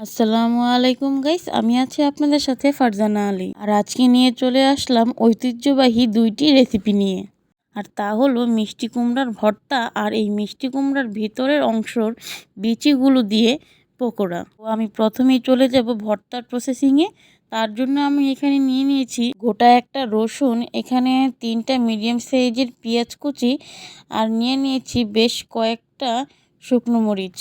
আসসালামু আলাইকুম গাইস, আমি আছি আপনাদের সাথে ফারজানা আলী। আর আজকে নিয়ে চলে আসলাম ঐতিহ্যবাহী দুইটি রেসিপি নিয়ে। আর তা হলো মিষ্টি কুমড়ার ভর্তা আর এই মিষ্টি কুমড়ার ভিতরের অংশর বিচিগুলো দিয়ে পকোড়া। তো আমি প্রথমেই চলে যাব ভর্তার প্রসেসিংয়ে তার জন্য আমি এখানে নিয়ে নিয়েছি গোটা একটা রসুন, এখানে তিনটা মিডিয়াম সাইজের পেঁয়াজ কুচি, আর নিয়ে নিয়েছি বেশ কয়েকটা শুকনো মরিচ।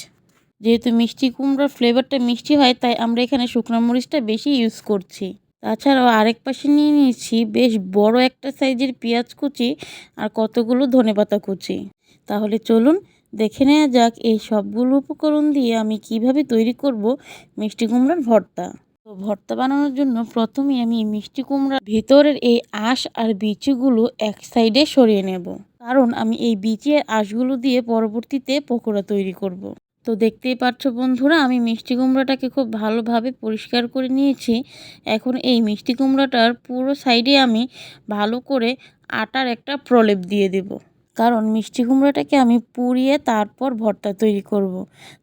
যেহেতু মিষ্টি কুমড়োর ফ্লেভারটা মিষ্টি হয়, তাই আমরা এখানে শুকনো মরিচটা বেশি ইউজ করছি। তাছাড়াও আরেক পাশে নিয়ে নিয়েছি বেশ বড় একটা সাইজের পেঁয়াজ কুচি আর কতগুলো ধনেপাতা কুচি। তাহলে চলুন দেখে নেওয়া যাক এই সবগুলো উপকরণ দিয়ে আমি কীভাবে তৈরি করব মিষ্টি কুমড়ার ভর্তা। তো ভর্তা বানানোর জন্য প্রথমে আমি মিষ্টি কুমড়ার ভেতরের এই আঁশ আর বিচিগুলো এক সাইডে সরিয়ে নেব। কারণ আমি এই বিচি আর আঁশগুলো দিয়ে পরবর্তীতে পকোড়া তৈরি করব। তো দেখতেই পাচ্ছ বন্ধুরা, আমি মিষ্টি কুমড়াটাকে খুব ভালোভাবে পরিষ্কার করে নিয়েছি। এখন এই মিষ্টি কুমড়াটার পুরো সাইডে আমি ভালো করে আটার একটা প্রলেপ দিয়ে দেব। কারণ মিষ্টি কুমড়াটাকে আমি পুড়িয়ে তারপর ভর্তা তৈরি করব।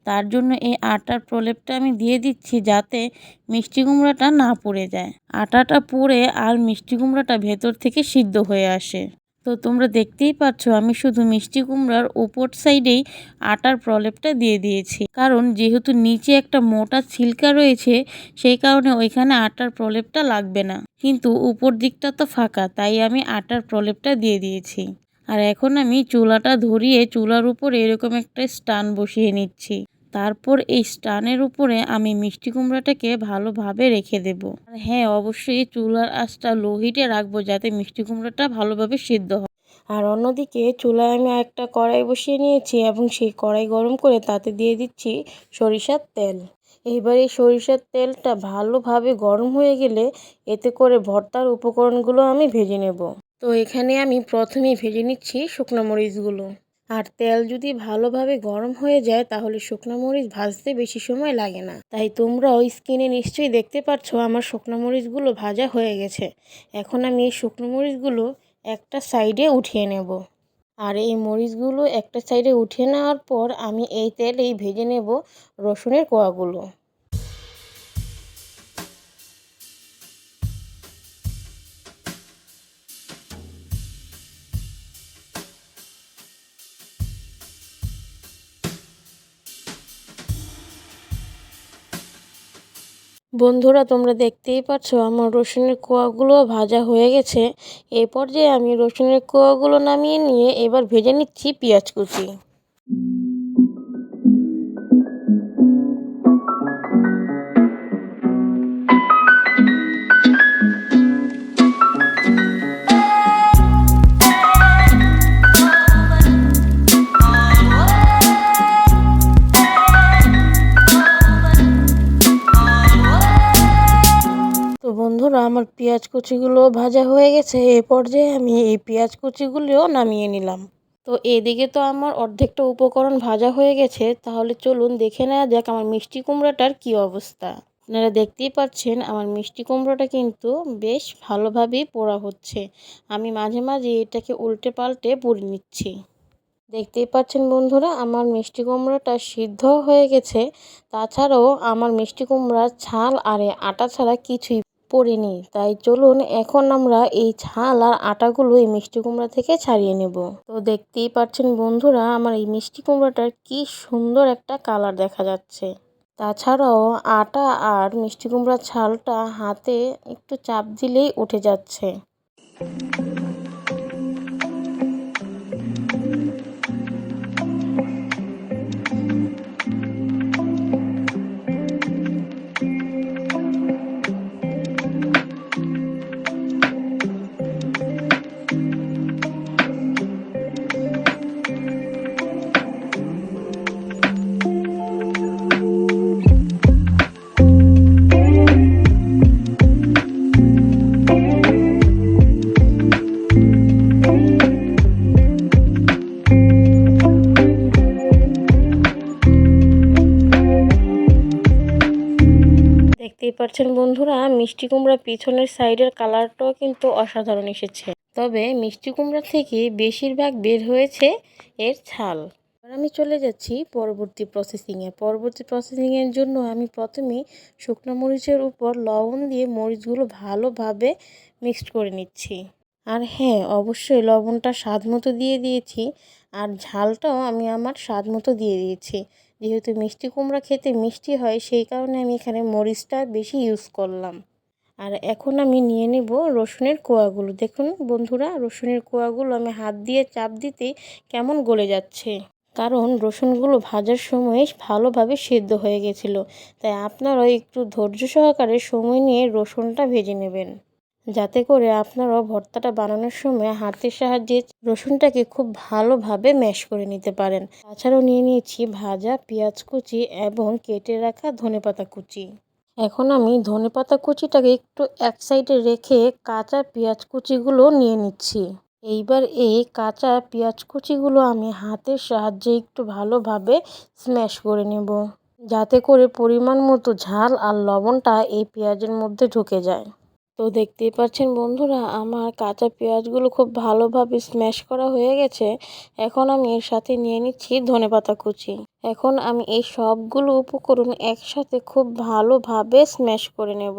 তার জন্য এই আটার প্রলেপটা আমি দিয়ে দিচ্ছি যাতে মিষ্টি কুমড়াটা না পুড়ে যায়। আটাটা পুড়ে আর মিষ্টি কুমড়াটা ভেতর থেকে সিদ্ধ হয়ে আসে। তো তোমরা দেখতেই পাচ্ছ আমি শুধু মিষ্টি কুমড়ার ওপর সাইডেই আটার প্রলেপটা দিয়ে দিয়েছি। কারণ যেহেতু নিচে একটা মোটা ছিলকা রয়েছে, সেই কারণে ওইখানে আটার প্রলেপটা লাগবে না। কিন্তু উপর দিকটা তো ফাঁকা, তাই আমি আটার প্রলেপটা দিয়ে দিয়েছি। আর এখন আমি চুলাটা ধরিয়ে চুলার উপরে এরকম একটা স্টান বসিয়ে নিচ্ছি। তারপর এই স্টানের উপরে আমি মিষ্টি কুমড়াটাকে ভালোভাবে রেখে দেব। আর হ্যাঁ অবশ্যই চুলার আঁচটা লো হিটে রাখব যাতে মিষ্টি কুমড়াটা ভালোভাবে সিদ্ধ হয়। আর অন্যদিকে চুলায় আমি একটা কড়াই বসিয়ে নিয়েছি এবং সেই কড়াই গরম করে তাতে দিয়ে দিচ্ছি সরিষার তেল। এইবার এই সরিষার তেলটা ভালোভাবে গরম হয়ে গেলে এতে করে ভর্তার উপকরণগুলো আমি ভেজে নেব। তো এখানে আমি প্রথমেই ভেজে নিচ্ছি শুকনো মরিচগুলো। আর তেল যদি ভালোভাবে গরম হয়ে যায়, তাহলে শুকনো মরিচ ভাজতে বেশি সময় লাগে না। তাই তোমরা ওই স্কিনে নিশ্চয়ই দেখতে পাচ্ছ আমার শুকনো মরিচগুলো ভাজা হয়ে গেছে। এখন আমি এই শুকনো মরিচগুলো একটা সাইডে উঠিয়ে নেব। আর এই মরিচগুলো একটা সাইডে উঠিয়ে নেওয়ার পর আমি এই তেলেই ভেজে নেব রসুনের কোয়াগুলো। বন্ধুরা, তোমরা দেখতেই পাচ্ছ আমার রসুনের কোয়াগুলো ভাজা হয়ে গেছে। এরপর যে আমি রসুনের কোয়াগুলো নামিয়ে নিয়ে এবার ভেজে নিচ্ছি পেঁয়াজ কুচি। বন্ধুরা আমার পেঁয়াজ কুচিগুলো ভাজা হয়ে গেছে। এ পর্যায়ে আমি এই পেঁয়াজ কুচিগুলিও নামিয়ে নিলাম। তো এদিকে তো আমার অর্ধেকটা উপকরণ ভাজা হয়ে গেছে। তাহলে চলুন দেখে নেওয়া যাক আমার মিষ্টি কুমড়োটার কি অবস্থা। আপনারা দেখতেই পাচ্ছেন, আমার মিষ্টি কুমড়োটা কিন্তু বেশ ভালোভাবেই পোড়া হচ্ছে। আমি মাঝে মাঝে এটাকে উল্টে পাল্টে পুড়ে নিচ্ছি। দেখতেই পাচ্ছেন বন্ধুরা, আমার মিষ্টি কুমড়োটা সিদ্ধ হয়ে গেছে। তাছাড়াও আমার মিষ্টি কুমড়ার ছাল আর আটা ছাড়া কিছুই পড়িনি। তাই চলুন এখন আমরা এই ছাল আর আটাগুলো এই মিষ্টি কুমড়া থেকে ছাড়িয়ে নেব। তো দেখতেই পাচ্ছেন বন্ধুরা, আমার এই মিষ্টি কুমড়াটার কি সুন্দর একটা কালার দেখা যাচ্ছে। তাছাড়াও আটা আর মিষ্টি কুমড়ার ছালটা হাতে একটু চাপ দিলেই উঠে যাচ্ছে। দেখতেই পাচ্ছেন বন্ধুরা, মিষ্টি কুমড়া পিছনের সাইডের কালারটাও কিন্তু অসাধারণ এসেছে। তবে মিষ্টি কুমড়া থেকে বেশিরভাগ বের হয়েছে এর ছাল। আমি চলে যাচ্ছি পরবর্তী প্রসেসিংয়ে পরবর্তী প্রসেসিংয়ের জন্য আমি প্রথমে শুকনো মরিচের উপর লবণ দিয়ে মরিচগুলো ভালোভাবে মিক্সড করে নিচ্ছি। আর হ্যাঁ অবশ্যই লবণটা স্বাদ মতো দিয়ে দিয়েছি, আর ঝালটাও আমি আমার স্বাদ মতো দিয়ে দিয়েছি। যেহেতু মিষ্টি কুমড়া খেতে মিষ্টি হয়, সেই কারণে আমি এখানে মরিচটা বেশি ইউজ করলাম। আর এখন আমি নিয়ে নেব রসুনের কোয়াগুলো। দেখুন বন্ধুরা, রসুনের কোয়াগুলো আমি হাত দিয়ে চাপ দিতে কেমন গলে যাচ্ছে। কারণ রসুনগুলো ভাজার সময় ভালোভাবে সেদ্ধ হয়ে গেছিল। তাই আপনারাও একটু ধৈর্য সহকারে সময় নিয়ে রসুনটা ভেজে নেবেন। যাতে করে আপনারাও ভর্তাটা বানানোর সময় হাতের সাহায্যে রসুনটাকে খুব ভালোভাবে ম্যাশ করে নিতে পারেন। তাছাড়াও নিয়ে নিয়েছি ভাজা, পেঁয়াজ কুচি এবং কেটে রাখা ধনেপাতা কুচি। এখন আমি ধনেপাতা কুচিটাকে একটু এক সাইডে রেখে কাঁচা পেঁয়াজ কুচিগুলো নিয়ে নিচ্ছি। এইবার এই কাঁচা পেঁয়াজ কুচিগুলো আমি হাতের সাহায্যে একটু ভালোভাবে স্ম্যাশ করে নেব। যাতে করে পরিমাণ মতো ঝাল আর লবণটা এই পেঁয়াজের মধ্যে ঢুকে যায়। তো দেখতেই পাচ্ছেন বন্ধুরা, আমার কাঁচা পেঁয়াজগুলো খুব ভালোভাবে স্ম্যাশ করা হয়ে গেছে। এখন আমি এর সাথে নিয়ে নিচ্ছি ধনেপাতা কুচি। এখন আমি এই সবগুলো উপকরণ একসাথে খুব ভালোভাবে স্ম্যাশ করে নেব।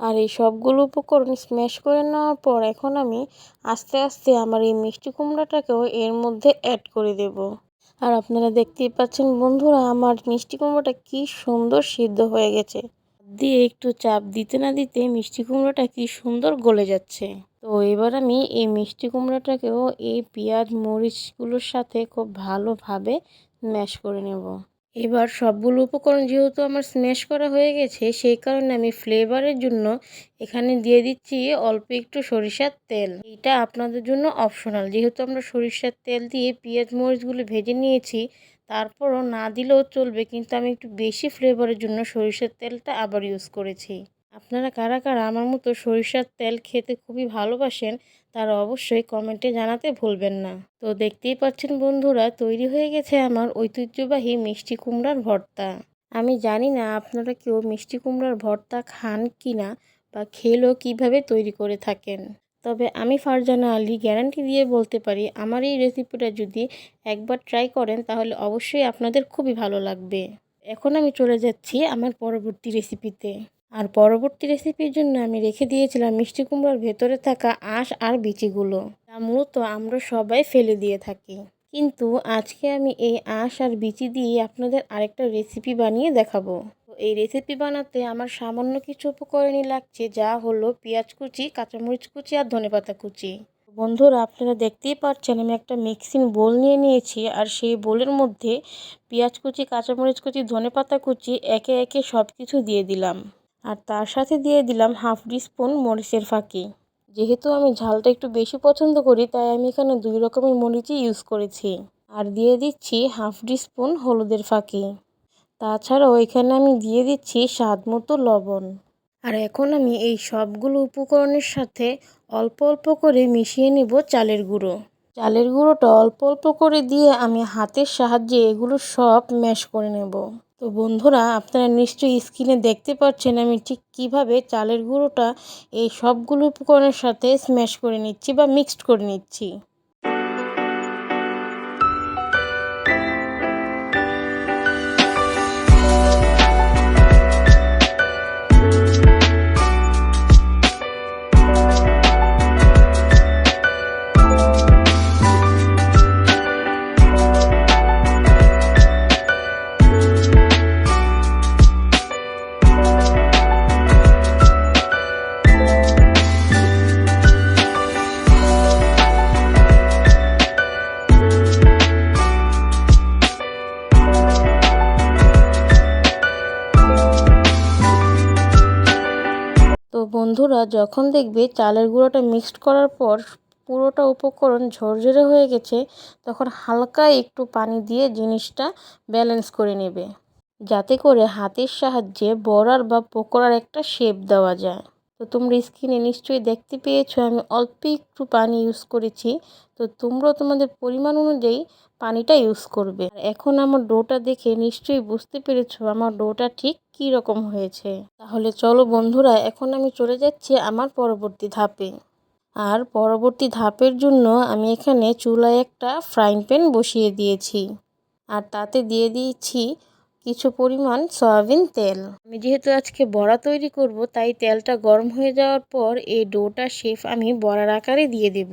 আর এই সবগুলো উপকরণ স্ম্যাশ করে নেওয়ার পর এখন আমি আস্তে আস্তে আমার এই মিষ্টি কুমড়াটাকেও এর মধ্যে অ্যাড করে দেব। আর আপনারা দেখতেই পাচ্ছেন বন্ধুরা, আমার মিষ্টি কুমড়োটা কি সুন্দর সিদ্ধ হয়ে গেছে। দিয়ে একটু চাপ দিতে না দিতে মিষ্টি কুমড়োটা কি সুন্দর গলে যাচ্ছে। তো এবার আমি এই মিষ্টি কুমড়োটাকেও এই পেঁয়াজ, মরিচগুলোর সাথে খুব ভালোভাবে ম্যাশ করে নেব। এবার সবগুলো উপকরণ যেহেতু আমার স্ম্যাশ করা হয়ে গেছে, সেই কারণে আমি ফ্লেভারের জন্য এখানে দিয়ে দিচ্ছি অল্প একটু সরিষার তেল। এটা আপনাদের জন্য অপশনাল। যেহেতু আমরা সরিষার তেল দিয়ে পেঁয়াজ, মরিচগুলো ভেজে নিয়েছি তারপরও না দিলেও চলবে, কিন্তু আমি একটু বেশি ফ্লেভারের জন্য সরিষার তেলটা আবার ইউজ করেছি। আপনারা কারা কারা আমার মতো সরিষার তেল খেতে খুবই ভালোবাসেন, তারা অবশ্যই কমেন্টে জানাতে ভুলবেন না। তো দেখতেই পাচ্ছেন বন্ধুরা, তৈরি হয়ে গেছে আমার ঐতিহ্যবাহী মিষ্টি কুমড়ার ভর্তা। আমি জানি না আপনারা কেউ মিষ্টি কুমড়ার ভর্তা খান কি না বা খেলেও কীভাবে তৈরি করে থাকেন। তবে আমি ফারজানা আলী গ্যারান্টি দিয়ে বলতে পারি, আমার এই রেসিপিটা যদি একবার ট্রাই করেন, তাহলে অবশ্যই আপনাদের খুবই ভালো লাগবে। এখন আমি চলে যাচ্ছি আমার পরবর্তী রেসিপিতে আর পরবর্তী রেসিপির জন্য আমি রেখে দিয়েছিলাম মিষ্টি কুমড়ার ভেতরে থাকা আঁশ আর বিচিগুলো। তা মূলত আমরা সবাই ফেলে দিয়ে থাকি। কিন্তু আজকে আমি এই আঁশ আর বিচি দিয়ে আপনাদের আরেকটা রেসিপি বানিয়ে দেখাবো। এই রেসিপি বানাতে আমার সামান্য কিছু উপকরণই লাগছে, যা হলো পেঁয়াজ কুচি, কাঁচামরিচ কুচি আর ধনেপাতা কুচি। বন্ধুরা, আপনারা দেখতেই পাচ্ছেন আমি একটা মিক্সিং বোল নিয়ে নিয়েছি আর সেই বোলের মধ্যে পেঁয়াজ কুচি, কাঁচামরিচ কুচি, ধনেপাতা কুচি একে একে সব কিছু দিয়ে দিলাম। আর তার সাথে দিয়ে দিলাম হাফ স্পুন মরিচের ফাঁকি। যেহেতু আমি ঝালটা একটু বেশি পছন্দ করি, তাই আমি এখানে দুই রকমের মরিচই ইউজ করেছি। আর দিয়ে দিচ্ছি হাফ স্পুন হলুদের ফাঁকি। তাছাড়াও এখানে আমি দিয়ে দিচ্ছি স্বাদ মতো লবণ। আর এখন আমি এই সবগুলো উপকরণের সাথে অল্প অল্প করে মিশিয়ে নেব চালের গুঁড়ো। চালের গুঁড়োটা অল্প অল্প করে দিয়ে আমি হাতের সাহায্যে এগুলো সব ম্যাশ করে নেব। তো বন্ধুরা, আপনারা নিশ্চয়ই স্ক্রিনে দেখতে পাচ্ছেন আমি ঠিক কীভাবে চালের গুঁড়োটা এই সবগুলো উপকরণের সাথে স্ম্যাশ করে নিচ্ছি বা মিক্সড করে নিচ্ছি। বন্ধুরা যখন দেখবে চালের গুঁড়োটা মিক্সড করার পর পুরোটা উপকরণ ঝরঝরে হয়ে গেছে, তখন হালকা একটু পানি দিয়ে জিনিসটা ব্যালেন্স করে নেবে। যাতে করে হাতের সাহায্যে বড়ার বা পকোড়ার একটা শেপ দেওয়া যায়। তো তোমরা স্কিনে নিশ্চয়ই দেখতে পেয়েছ, আমি অল্প একটু পানি ইউজ করেছি। তো তোমরাও তোমাদের পরিমাণ অনুযায়ী পানিটা ইউজ করবে। এখন আমার ডোটা দেখে নিশ্চয়ই বুঝতে পেরেছ আমার ডোটা ঠিক কী রকম হয়েছে। তাহলে চলো বন্ধুরা, এখন আমি চলে যাচ্ছি আমার পরবর্তী ধাপে। আর পরবর্তী ধাপের জন্য আমি এখানে চুলায় একটা ফ্রাইং প্যান বসিয়ে দিয়েছি। আর তাতে দিয়ে দিয়েছি কিছু পরিমাণ সয়াবিন তেল। আমি যেহেতু আজকে বড়া তৈরি করব, তাই তেলটা গরম হয়ে যাওয়ার পর এই ডোটা শেফ আমি বড়ার আকারে দিয়ে দেব।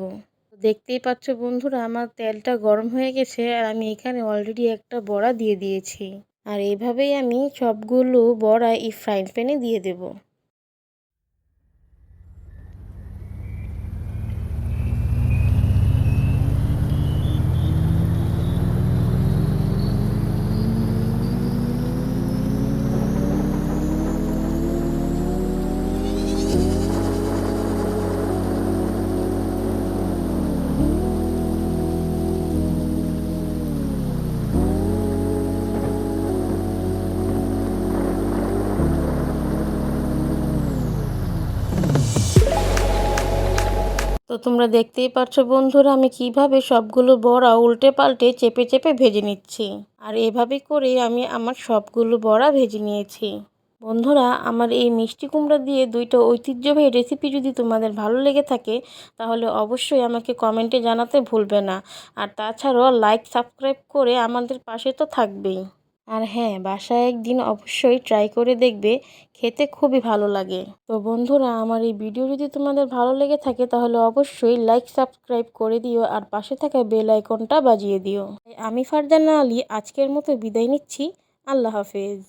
দেখতেই পাচ্ছ বন্ধুরা, আমার তেলটা গরম হয়ে গেছে আর আমি এখানে অলরেডি একটা বড়া দিয়ে দিয়েছি। আর এভাবেই আমি সবগুলো বড়া এই ফ্রাইং প্যানে দিয়ে দেবো। তোমরা দেখতেই পারছ বন্ধুরা, আমি কীভাবে সবগুলো বড়া উল্টে পাল্টে চেপে চেপে ভেজে নিচ্ছি। আর এভাবে করে আমি আমার সবগুলো বড়া ভেজে নিয়েছি। বন্ধুরা, আমার এই মিষ্টি কুমড়া দিয়ে দুইটা ঐতিহ্যবাহী রেসিপি যদি তোমাদের ভালো লেগে থাকে, তাহলে অবশ্যই আমাকে কমেন্টে জানাতে ভুলবে না। আর তাছাড়াও লাইক সাবস্ক্রাইব করে আমাদের পাশে তো থাকবেই। আর হ্যাঁ বাসায় একদিন অবশ্যই ট্রাই করে দেখবে, খেতে খুবই ভালো লাগে। তো বন্ধুরা, আমার এই ভিডিও যদি তোমাদের ভালো লেগে থাকে, তাহলে অবশ্যই লাইক সাবস্ক্রাইব করে দিও আর পাশে থাকা বেল আইকনটা বাজিয়ে দিও। আমি ফারজানা আলী, আজকের মতো বিদায় নিচ্ছি। আল্লাহ হাফেজ।